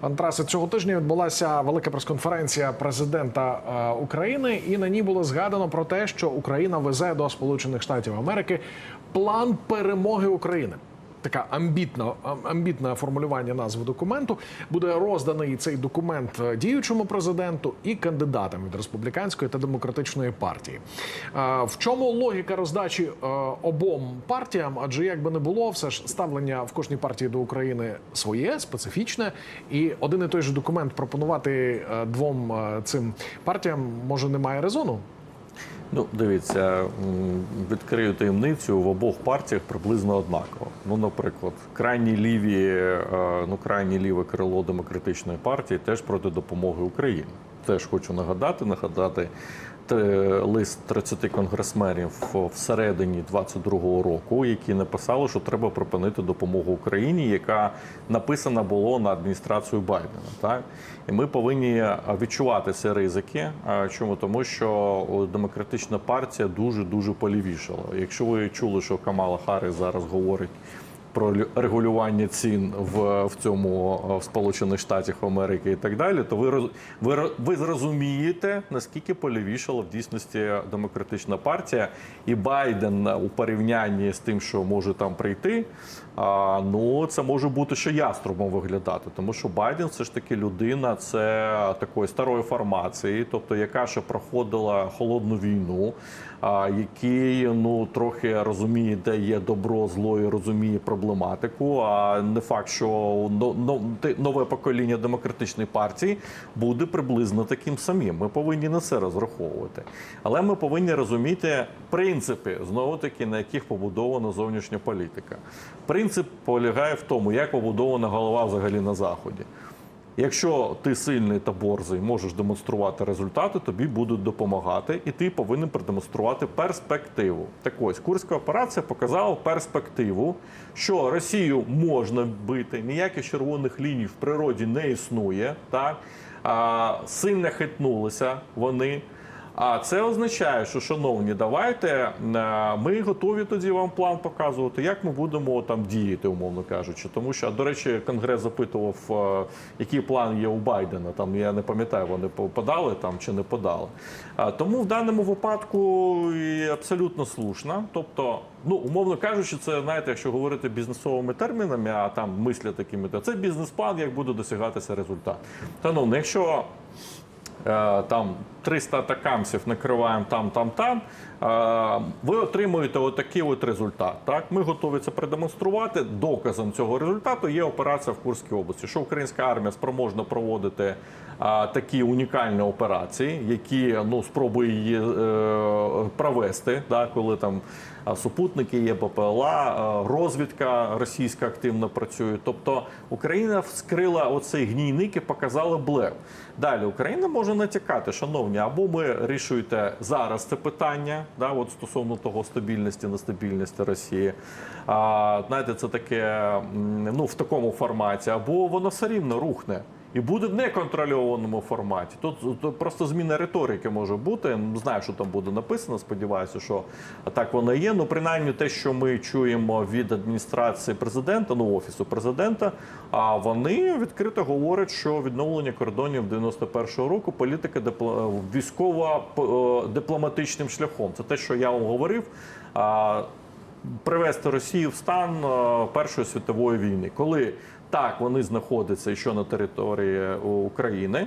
Пан цього тижня відбулася велика прес-конференція президента е, України, і на ній було згадано про те, що Україна везе до Сполучених Штатів Америки план перемоги України. Така амбітна амбітне формулювання назви документу буде розданий цей документ е, діючому президенту і кандидатам від республіканської та демократичної партії. Е, В чому логіка роздачі е, обом партіям? Адже як би не було, все ж ставлення в кожній партії до України своє, специфічне, і один і той же документ пропонувати двом цим партіям може немає резону. Ну, дивіться, відкрию таємницю в обох партіях приблизно однаково. Ну, наприклад, крайні ліві, е, ну крайні ліве крило демократичної партії теж проти допомоги Україні. Теж хочу нагадати, нагадати лист 30 конгресменів всередині 22-го року, які написали, що треба припинити допомогу Україні, яка написана було на адміністрацію Байдена. Так і ми повинні відчувати ці ризики. Чому тому, що демократична партія дуже дуже полівішала. Якщо ви чули, що Камала Харріс зараз говорить. Про регулювання цін в, в цьому е, в Сполучених Штатах Америки і так далі, то ви ви, ви зрозумієте наскільки полівішала в дійсності демократична партія, і Байден у порівнянні з тим, що може там прийти. Ну це може бути ще яструбом виглядати, тому що Байден все ж таки людина це такої старої формації, тобто яка ще проходила холодну війну, який ну трохи розуміє, де є добро, зло і розуміє проблематику. А не факт, що нове покоління демократичної партії буде приблизно таким самим. Ми повинні на це розраховувати. Але ми повинні розуміти принципи знову таки, на яких побудована зовнішня політика. Принцип полягає в тому, як побудована голова взагалі на заході. Якщо ти сильний та борзий, можеш демонструвати результати, тобі будуть допомагати, і ти повинен продемонструвати перспективу. Так ось курська операція показала перспективу, що Росію можна бити, ніяких червоних ліній в природі не існує. Так а, сильно хитнулися вони. А це означає, що, шановні, давайте е, ми готові тоді вам план показувати, як ми будемо там діяти, умовно кажучи. Тому що, до речі, конгрес запитував, е, який план є у Байдена. Там я не пам'ятаю, вони по- подали там чи не подали. Тому в даному випадку абсолютно слушна. Тобто, ну умовно кажучи, це знаєте, якщо говорити бізнесовими термінами, а там мислять такими, то це бізнес-план, як буде досягатися результат. Та ну, якщо е, там 300 атакамців накриваємо там, там, там. Ви отримуєте отакий от результат. Так, ми готові це продемонструвати. Доказом цього результату є операція в Курській області. Що українська армія спроможна проводити такі унікальні операції, які ну спробує її е, провести, да, коли там супутники є БПЛА, е, розвідка російська активно працює. Тобто Україна вскрила оцей гнійник і показала блеф. Далі Україна може натякати, шановні, або ми рішуєте зараз це питання, да, от стосовно того стабільності, нестабільності Росії. А, знаєте, це таке ну, в такому форматі, або воно все рівно рухне. І буде в неконтрольованому форматі. Тут, тут просто зміна риторики може бути. Не знаю, що там буде написано. Сподіваюся, що так воно є. Ну, принаймні, те, що ми чуємо від адміністрації президента, ну офісу президента, а вони відкрито говорять, що відновлення кордонів 91-го року політика військово е, дипломатичним шляхом. Це те, що я вам говорив. Привести Росію в стан е, Першої світової війни, коли так вони знаходяться ще на території е, України,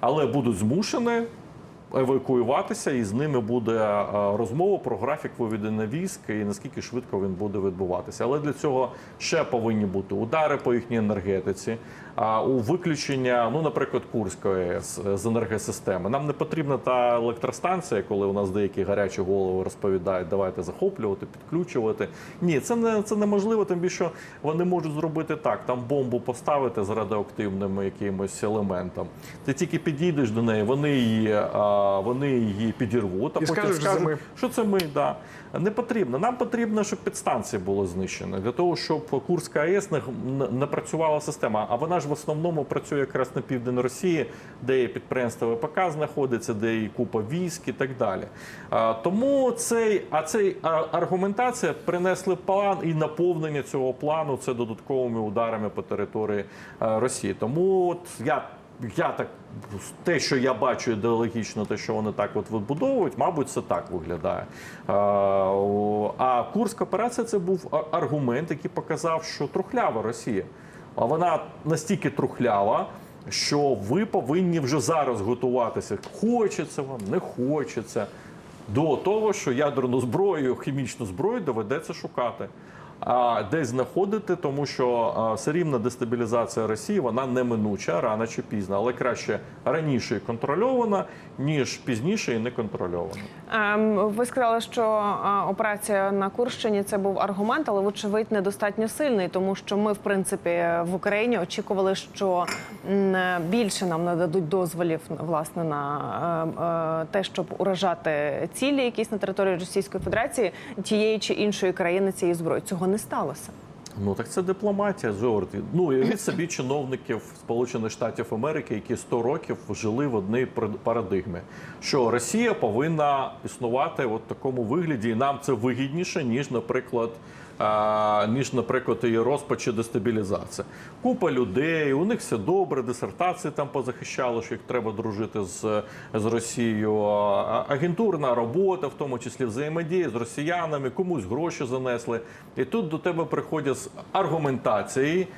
але будуть змушені евакуюватися, і з ними буде е, розмова про графік виведення військ і наскільки швидко він буде відбуватися. Але для цього ще повинні бути удари по їхній енергетиці, у виключення, ну наприклад, Курської з, з енергосистеми. Нам не потрібна та електростанція, коли у нас деякі гарячі голови розповідають, давайте захоплювати, підключувати. Ні, це не це неможливо, тим більше вони можуть зробити так: там бомбу поставити з радіоактивним якимось елементом. Ти тільки підійдеш до неї, вони її, а, вони її підірвуть, а І потім скажуть, ми. що це ми. Да. Не потрібно. Нам потрібно, щоб підстанції було знищено для того, щоб Курська АЕС не, не працювала система. А вона ж в основному працює якраз на південь Росії, де є підприємство ВПК знаходиться, де є купа військ і так далі. Тому цей, а цей аргументація принесли план і наповнення цього плану це додатковими ударами по території Росії. Тому от я. Я так те, що я бачу ідеологічно, те, що вони так от вибудовують, мабуть, це так виглядає. А, Курська операція це був аргумент, який показав, що трухлява Росія. А вона настільки трухлява, що ви повинні вже зараз готуватися. Хочеться вам, не хочеться. До того, що ядерну зброю, хімічну зброю доведеться шукати. Десь знаходити, тому що все рівно дестабілізація Росії вона неминуча рано чи пізно, але краще раніше і контрольована, ніж пізніше і не контрольована. Ем, Ви сказали, що операція на Курщині це був аргумент, але вочевидь недостатньо сильний, тому що ми, в принципі, в Україні очікували, що більше нам нададуть дозволів власне на е, е, те, щоб уражати цілі, якісь на території Російської Федерації тієї чи іншої країни цієї зброї. Цього не сталося. Ну так це дипломатія, Жорді. Ну від собі чиновників Сполучених Штатів Америки, які 100 років жили в одній пар- парадигмі, що Росія повинна існувати в такому вигляді, і нам це вигідніше, ніж, наприклад. Ніж, наприклад, її розпач чи дестабілізація. Купа людей, у них все добре, дисертації там позахищали, що їх треба дружити з, з Росією. Агентурна робота, в тому числі взаємодія з росіянами, комусь гроші занесли. І тут до тебе приходять з аргументації.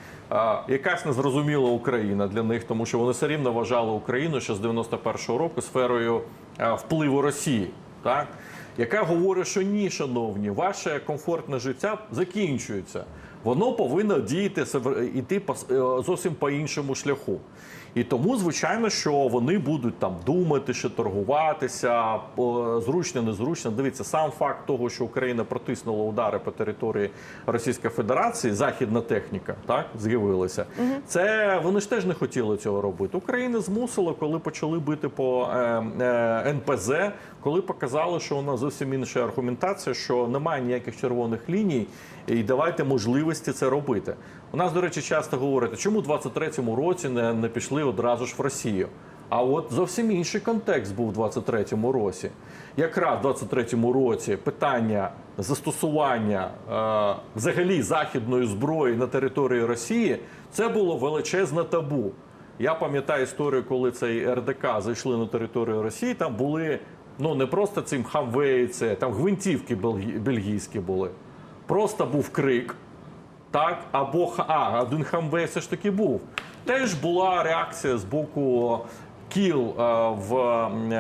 Якась незрозуміла Україна для них, тому що вони все рівно вважали Україну ще з 91-го року сферою впливу Росії, так яка говорить, що ні, шановні, ваше комфортне життя закінчується. Воно повинно діяти по е, зовсім по іншому шляху. І тому, звичайно, що вони будуть там думати, що торгуватися, зручно, незручно. Дивіться, сам факт того, що Україна протиснула удари по території Російської Федерації, західна техніка так з'явилася. Це вони ж теж не хотіли цього робити. Україна змусила, коли почали бити по е, е, НПЗ, коли показали, що у нас зовсім інша аргументація, що немає ніяких червоних ліній, і давайте можливості це робити. У нас, до речі, часто говорять, чому в 23-му році не, не пішли одразу ж в Росію. А от зовсім інший контекст був у 23-му році. Якраз в 23-му році питання застосування е, взагалі західної зброї на території Росії це було величезне табу. Я пам'ятаю історію, коли цей РДК зайшли на територію Росії. Там були ну не просто цим хамвеї, там гвинтівки бельгі- бельгійські були. Просто був крик. Так, або а, один хамвей все ж таки був. Теж була реакція з боку кіл е, в е, е,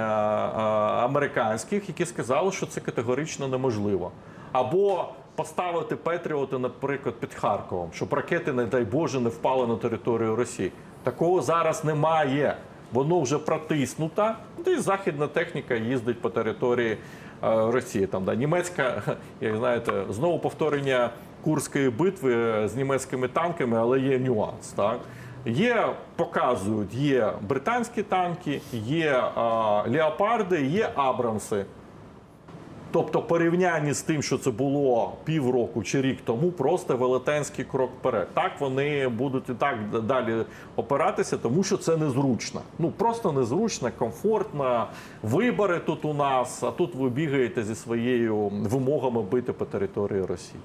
американських, які сказали, що це категорично неможливо. Або поставити Петріоти, наприклад, під Харковом, щоб ракети, не дай Боже, не впали на територію Росії. Такого зараз немає. Воно вже протиснуто, де західна техніка їздить по території Росії. Там да, німецька, як знаєте, знову повторення Курської битви з німецькими танками, але є нюанс. Так є, показують, є британські танки, є а, леопарди, є абрамси. Тобто, порівнянні з тим, що це було півроку чи рік тому, просто велетенський крок вперед. Так вони будуть і так далі опиратися, тому що це незручно. Ну просто незручно, комфортно. Вибори тут у нас, а тут ви бігаєте зі своєю вимогами бити по території Росії.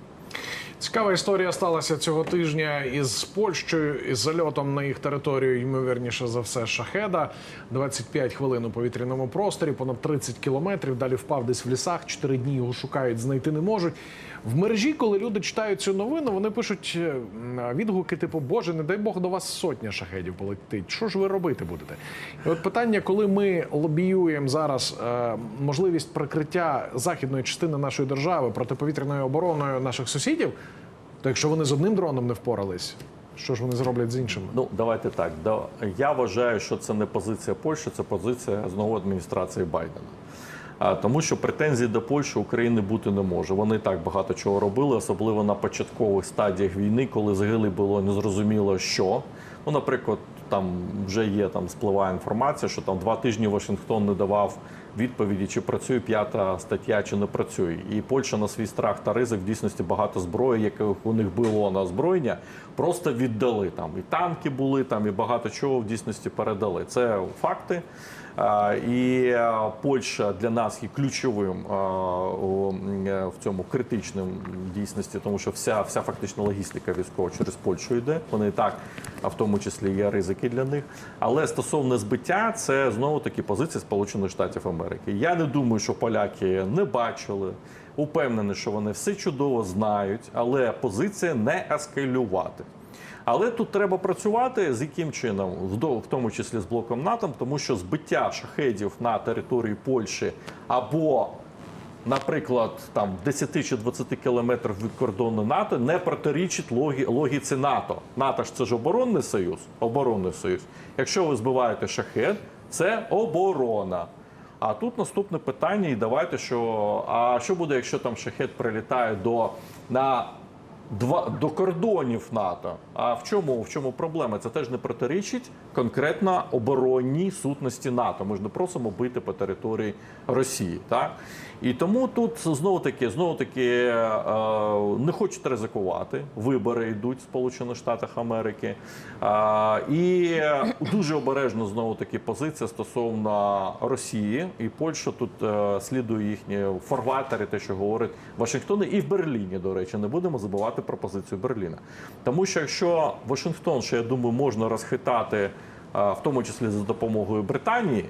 Цікава історія сталася цього тижня із Польщею із зальотом на їх територію, ймовірніше за все, шахеда. 25 хвилин у повітряному просторі, понад 30 кілометрів. Далі впав десь в лісах. Чотири дні його шукають, знайти не можуть. В мережі, коли люди читають цю новину, вони пишуть е, відгуки, типу, Боже, не дай Бог до вас сотня шахедів полетить. Що ж ви робити будете? І от питання, коли ми лобіюємо зараз е, можливість прикриття західної частини нашої держави протиповітряною обороною наших сусідів, то якщо вони з одним дроном не впорались, що ж вони зроблять з іншими? Ну давайте так. Я вважаю, що це не позиція Польщі, це позиція знову адміністрації Байдена. Тому що претензій до Польщі України бути не може. Вони так багато чого робили, особливо на початкових стадіях війни, коли взагалі було незрозуміло, що. Ну, наприклад, там вже є там спливає інформація, що там два тижні Вашингтон не давав відповіді, чи працює п'ята стаття, чи не працює. І Польща на свій страх та ризик в дійсності багато зброї, яке у них було на озброєння, просто віддали там. І танки були там, і багато чого в дійсності передали. Це факти. І е, Польща для нас є ключовим м, е, в цьому критичним дійсності, тому що вся, вся фактично логістика військова через Польщу йде. Вони і так, а в тому числі є ризики для них. Але стосовно збиття, це знову таки позиція Сполучених Штатів Америки. Я не думаю, що поляки не бачили. Упевнений, що вони все чудово знають, але позиція не ескалювати. Але тут треба працювати з яким чином, в тому числі з блоком НАТО, тому що збиття шахедів на території Польщі або, наприклад, там 10 чи 20 кілометрів від кордону НАТО не протирічить логі, логіці НАТО. НАТО ж це ж оборонний союз. Оборонний союз. Якщо ви збиваєте шахет, це оборона. А тут наступне питання, і давайте що. А що буде, якщо там шахет прилітає до на два до кордонів НАТО. А в чому в чому проблема? Це теж не протирічить конкретно оборонній сутності НАТО. Ми ж не просимо бити по території Росії, так і тому тут знову таки знову таки е, не хочуть ризикувати. Вибори йдуть в Сполучених Штатах Америки. Е, і дуже обережно знову таки позиція стосовно Росії і Польща тут е, слідує їхні фарватери, те, що говорить Вашингтон, і в Берліні, до речі, не будемо забувати про позицію Берліна. Тому що якщо Вашингтон, що я думаю, можна розхитати, е, в тому числі за допомогою Британії.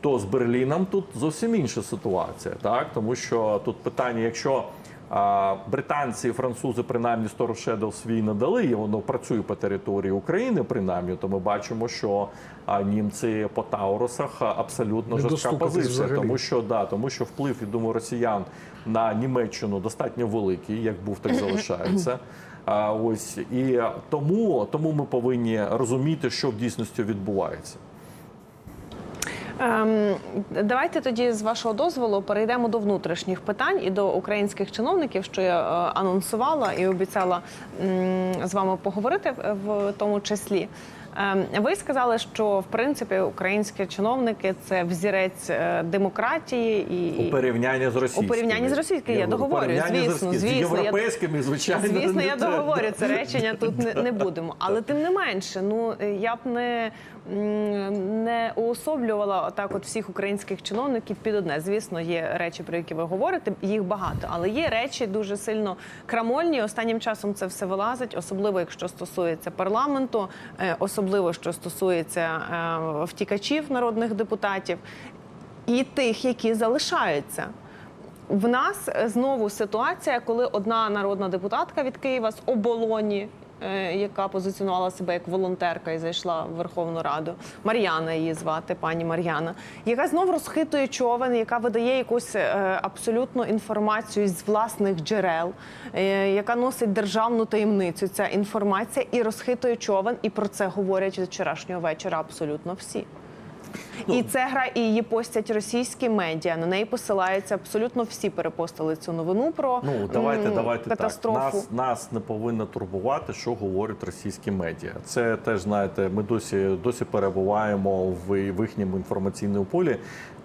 То з Берліном тут зовсім інша ситуація, так тому що тут питання, якщо а, британці і французи принаймні Shadow свій надали, і воно працює по території України, принаймні, то ми бачимо, що а, німці по Таурусах абсолютно жорстка позиція, взагалі. тому що да, тому що вплив, я думаю, росіян на Німеччину достатньо великий, як був, так залишається. Ось і тому, тому ми повинні розуміти, що в дійсності відбувається. Ем, давайте тоді з вашого дозволу перейдемо до внутрішніх питань і до українських чиновників, що я е, анонсувала і обіцяла з вами поговорити в тому числі. Ем, Ви сказали, що в принципі українські чиновники це взірець е, демократії і У порівнянні з російськими. У порівнянні з російським я говорю, договорю, звісно, звісно, З європейськими, звичайно. Звісно, я договорю це речення тут не, не будемо. Але тим не менше, ну я б не, не уособлювала так от всіх українських чиновників під одне. Звісно, є речі, про які ви говорите, їх багато, але є речі дуже сильно крамольні. Останнім часом це все вилазить, особливо якщо стосується парламенту, е, особливо що стосується е, втікачів народних депутатів і тих, які залишаються. В нас знову ситуація, коли одна народна депутатка від Києва з оболоні, яка позиціонувала себе як волонтерка і зайшла в Верховну Раду. Мар'яна її звати, пані Мар'яна, яка знов розхитує човен, яка видає якусь е, абсолютну інформацію з власних джерел, е, яка носить державну таємницю. Ця інформація і розхитує човен, і про це говорять вчорашнього вечора абсолютно всі. І це гра, і її постять російські медіа. На неї посилаються абсолютно всі перепостили цю новину про Ну давайте, давайте катастрофу. так. Нас, нас не повинно турбувати, що говорять російські медіа. Це теж знаєте, ми досі досі перебуваємо в, в їхньому інформаційному полі.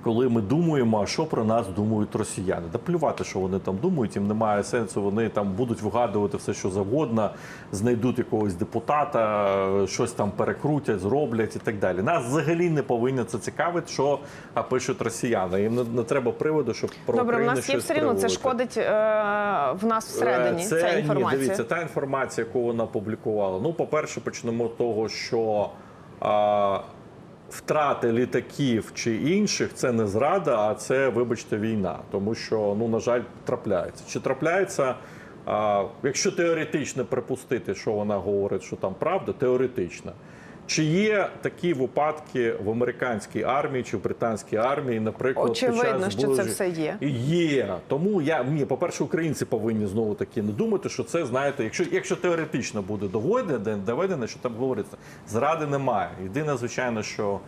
Коли ми думаємо, а що про нас думають росіяни, да плювати, що вони там думають, їм немає сенсу. Вони там будуть вигадувати все, що завгодно, знайдуть якогось депутата, щось там перекрутять, зроблять і так далі. Нас взагалі не повинно це цікавить, що пишуть росіяни. Їм не, не треба приводу, щоб про Добре, в нас є все рівно. Це шкодить е, в нас всередині. Е, ця інформація. Ні, дивіться, та інформація, яку вона публікувала. Ну, по-перше, почнемо з того, що а, втрати літаків чи інших це не зрада, а це, вибачте, війна. Тому що, ну, на жаль, трапляється. Чи трапляється, а, якщо теоретично припустити, що вона говорить, що там правда, теоретично. Чи є такі випадки в американській армії чи в британській армії, наприклад, під час що це все є. Є. Тому я ні, по-перше, українці повинні знову таки не думати, що це знаєте, якщо якщо теоретично буде доведено, доведено, що там говориться, зради немає. Єдине, звичайно, що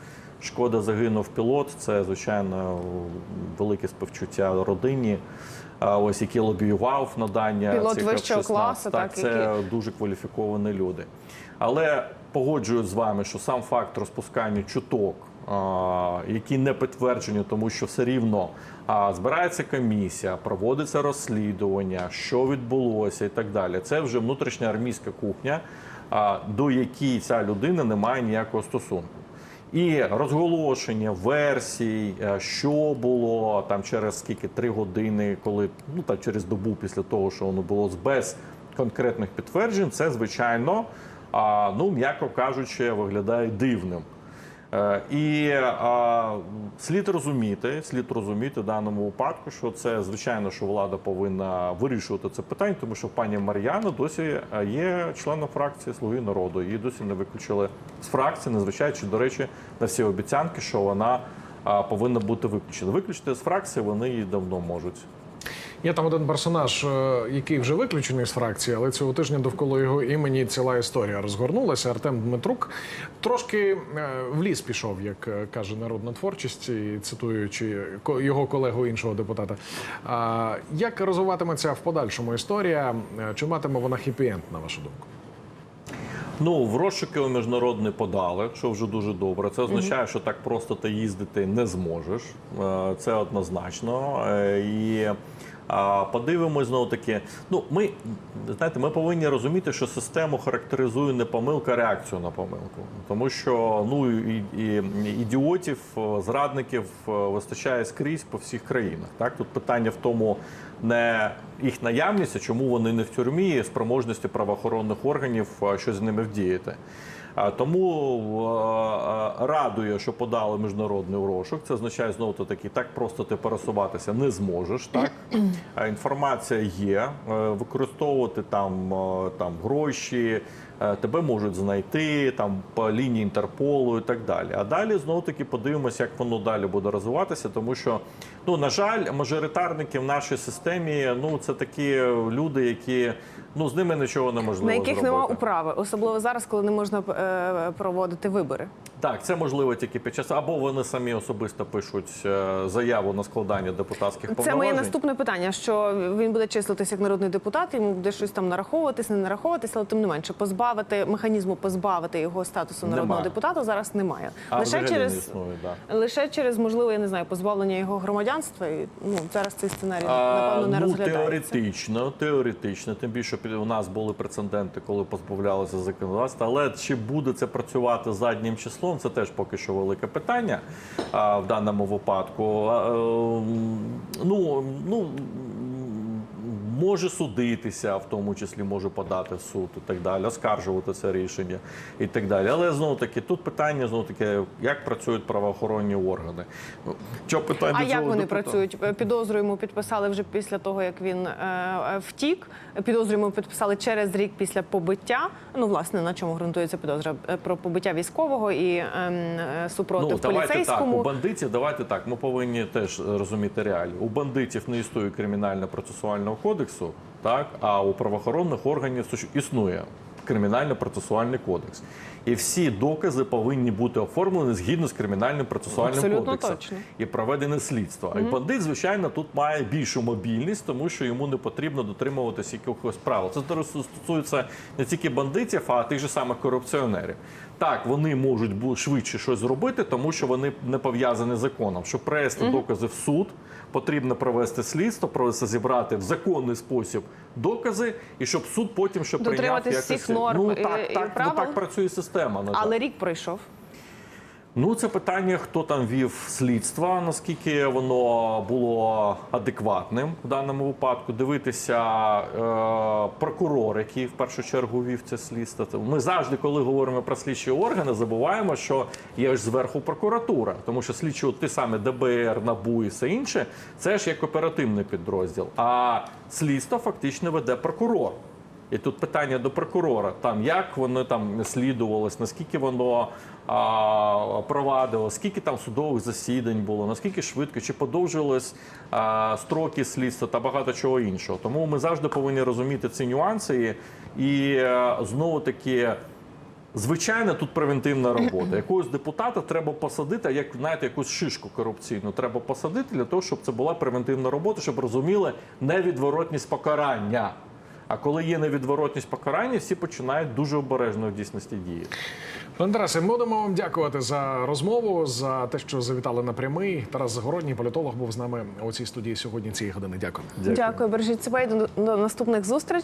шкода загинув пілот. Це звичайно велике співчуття родині. Ось який лобіював надання Пілот цих вищого F-16. класу, так, так, це які- дуже кваліфіковані люди. Але погоджуюсь з вами, що сам факт розпускання чуток, які не підтверджені, тому що все рівно збирається комісія, проводиться розслідування, що відбулося і так далі. Це вже внутрішня армійська кухня, до якій ця людина не має ніякого стосунку. І розголошення версій, е, що було там через скільки три години, коли ну там через добу після того, що воно було без конкретних підтверджень, це звичайно, ну м'яко кажучи, виглядає дивним. Е, І а, слід розуміти, слід розуміти в даному випадку, що це звичайно, що влада повинна вирішувати це питання, тому що пані Мар'яна досі е, є членом фракції Слуги народу. Її досі не виключили з фракції, незважаючи, до речі, на всі обіцянки, що вона повинна бути виключена. Виключити з фракції вони її давно можуть. Є там один персонаж, е, який вже виключений з фракції, але цього тижня довкола його імені ціла історія розгорнулася. Артем Дмитрук трошки е, в ліс пішов, як е, каже народна творчість, і цитуючи його колегу іншого депутата. Як розвиватиметься в подальшому історія? Чи матиме вона хіпі-енд, на вашу думку? Ну, в розшуки у міжнародний подали, що вже дуже добре. Це означає, що так просто ти їздити не зможеш. Це однозначно. І подивимось знову таки. Ну, ми знаєте, ми повинні розуміти, що систему характеризує не помилка, а реакцію на помилку. Тому що ну і, і ідіотів, е, зрадників е, вистачає скрізь по всіх країнах. Так тут питання в тому. Не їх наявність, а чому вони не в тюрмі, спроможності правоохоронних органів е, щось з ними вдіяти. Тому радує, що подали міжнародний розшук. Це означає знову таки, так просто ти пересуватися не зможеш. Так інформація є, е, використовувати там, е, там гроші. е, Тебе можуть знайти там по лінії Інтерполу і так далі. А далі знову таки подивимося, як воно далі буде розвиватися, тому що ну на жаль, мажоритарники в нашій системі ну це такі люди, які ну з ними нічого неможливо на яких зробити. нема управи, особливо зараз, коли не можна е, проводити вибори. Так, це можливо тільки під час або вони самі особисто пишуть е, заяву на складання депутатських Це повноважень. моє наступне питання. Що він буде числитися як народний депутат, йому буде щось там нараховуватись, не нараховуватись, але тим не менше позбавити механізму позбавити його статусу народного Немає. депутата зараз немає. А лише не через існує, да. лише через можливо, я не знаю, позбавлення його громадянства. І ну зараз цей сценарій напевно не ну, розглядається. теоретично, теоретично, тим більше у нас були прецеденти, коли позбавлялися законодавства. Але чи буде це працювати заднім числом, це теж поки що велике питання а, в даному випадку. А, е, ну, ну, може судитися, в тому числі може подати в суд і так далі, оскаржувати це рішення і так далі. Але знову таки, тут питання знову таки, як працюють правоохоронні органи. Що питання А як вони депутата? працюють? Підозру йому підписали вже після того, як він е, е, втік. Підозру йому підписали через рік після побиття. Ну, власне, на чому ґрунтується підозра Е, про побиття військового і ем, е, супротив Ну, давайте так, у бандитів, давайте так. Ми повинні теж розуміти реалії. У бандитів не існує кримінально-процесуального кодексу, так а у правоохоронних органів існує кримінально-процесуальний кодекс. І всі докази повинні бути оформлені згідно з кримінальним процесуальним Абсолютно кодексом точно. і проведене слідство. І бандит, звичайно, тут має більшу мобільність, тому що йому не потрібно дотримуватися якихось правил. Це стосується не тільки бандитів, а тих же самих корупціонерів. Так, вони можуть швидше щось зробити, тому що вони не пов'язані з законом. Щоб привести докази в суд, потрібно провести слідство, провести зібрати в законний спосіб докази, і щоб суд потім ще прийняв якось. всіх норм ну і- так, і так, ну, так працює система. На жаль. Але рік пройшов. Ну, це питання, хто там вів слідство, наскільки воно було адекватним в даному випадку. Дивитися е, прокурор, який в першу чергу вів це слідство. Ми завжди, коли говоримо про слідчі органи, забуваємо, що є ж зверху прокуратура, тому що слідчі, ти саме ДБР, НАБУ і все інше, це ж як оперативний підрозділ. А слідство фактично веде прокурор. І тут питання до прокурора: там як воно там слідувалось, наскільки воно провадило, скільки там судових засідань було, наскільки швидко, чи подовжились строки слідства та багато чого іншого. Тому ми завжди повинні розуміти ці нюанси і, е, знову таки. Звичайно, тут превентивна робота. Якогось депутата треба посадити, як знаєте, якусь шишку корупційну треба посадити для того, щоб це була превентивна робота, щоб розуміли невідворотність покарання. А коли є невідворотність покарання, всі починають дуже обережно в дійсності діяти. Пане Тарасе, ми будемо вам дякувати за розмову, за те, що завітали на прямий. Тарас Загородній, політолог, був з нами у цій студії сьогодні цієї години. Дякую. Дякую, бережіть себе і до, до наступних зустрічей.